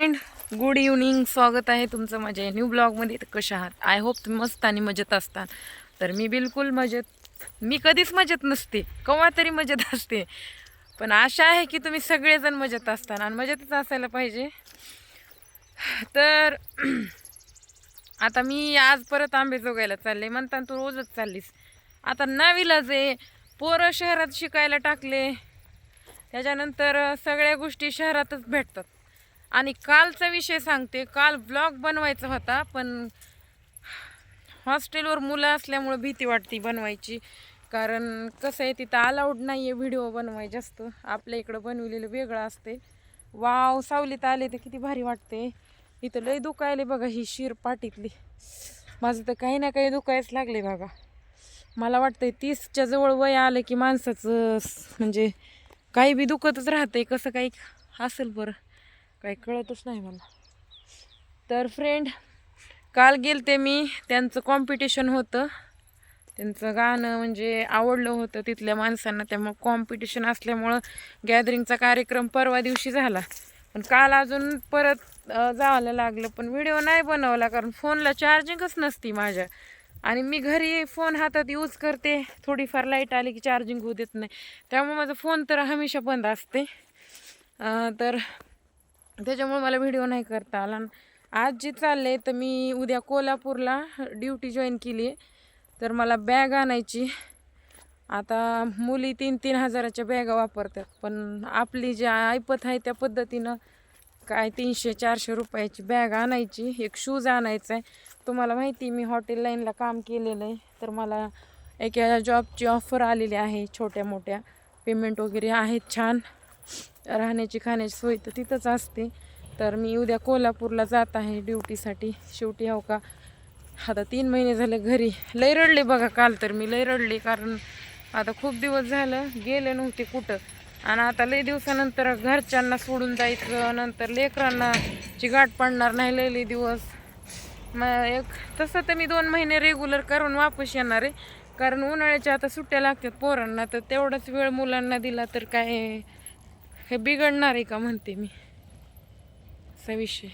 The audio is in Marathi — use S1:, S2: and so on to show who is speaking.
S1: फ्रेंड गुड इव्हनिंग स्वागत आहे तुमचं माझ्या न्यू ब्लॉगमध्ये तर कशा आहात? आय होप तुम्ही मस्त आणि मजेत असतात तर मी बिलकुल मजेत. मी कधीच मजेत नसते. केव्हा तरी मजेत असते. पण आशा आहे की तुम्ही सगळेजण मजेत असताना आणि मजेतच असायला पाहिजे. तर आता मी आज परत आंबे जोगायला चालले. म्हणता तू रोजच चाललीस. आता नाविलाज आहे पोरं शहरात शिकायला टाकले त्याच्यानंतर सगळ्या गोष्टी शहरातच भेटतात. आणि कालचा विषय सांगते. काल ब्लॉग बनवायचा होता पण हॉस्टेलवर मुलं असल्यामुळं भीती वाटते बनवायची. कारण कसं आहे तिथं अलाउड नाही आहे व्हिडिओ बनवाय जास्त. आपल्या इकडं बनविलेलं वेगळं असते वाव सावलीत आले तर किती भारी वाटते इथं लय दुखायले बघा ही शिर पाटीतली. माझं तर काही ना काही दुखायच लागले बघा. मला वाटतंय तीसच्या जवळ वय आलं की माणसाचं म्हणजे काही बी दुखतच राहतंय. कसं काही असेल बरं. काही कळतच नाही मला. तर फ्रेंड काल गेलते मी. त्यांचं कॉम्पिटिशन होतं. त्यांचं गाणं म्हणजे आवडलं होतं तिथल्या माणसांना. त्यामुळं कॉम्पिटिशन असल्यामुळं गॅदरिंगचा कार्यक्रम परवा दिवशी झाला. पण काल अजून परत जायला लागलं. पण व्हिडिओ नाही बनवला कारण फोनला चार्जिंगच नसती माझ्या. आणि मी घरी फोन हातात यूज करते. थोडीफार लाइट आली की चार्जिंग होऊ देत नाही. त्यामुळे माझा फोन तर हमेशा बंद असते. तर त्याच्यामुळे मला व्हिडिओ नाही करता आला. आज जे चाललंय तर मी उद्या कोल्हापूरला ड्युटी जॉईन केली आहे तर मला बॅग आणायची. आता मुली तीन तीन हजाराच्या बॅगा वापरतात. पण आपली जी ऐपत आहे त्या पद्धतीनं काय तीनशे चारशे रुपयाची बॅग आणायची. एक शूज आणायचा आहे तुम्हाला माहिती आहे, मी हॉटेल लाईनला काम केलेलं आहे. तर मला एका जॉबची ऑफर आलेली आहे छोट्या मोठ्या पेमेंट वगैरे आहेत छान. राहण्याची खाण्याची सोय तर तिथंच असते. तर मी उद्या कोल्हापूरला जात आहे ड्युटीसाठी. शेवटी हो का आता तीन महिने झाले घरी. लय रडले बघा काल तर मी लय रडले कारण आता खूप दिवस झालं गेले नव्हते कुठं. आणि आता लय दिवसानंतर घरच्यांना सोडून जायचं नंतर लेकरांना ची गाठ पडणार नाही लय लय दिवस. मग एक तसं तर मी दोन महिने रेग्युलर करून वापस येणार आहे. कारण उन्हाळ्याच्या आता सुट्ट्या लागतात पोरांना तर तेवढाच वेळ मुलांना दिला तर काय? हे बिघडणार आहे का म्हणते मी. असा विषय.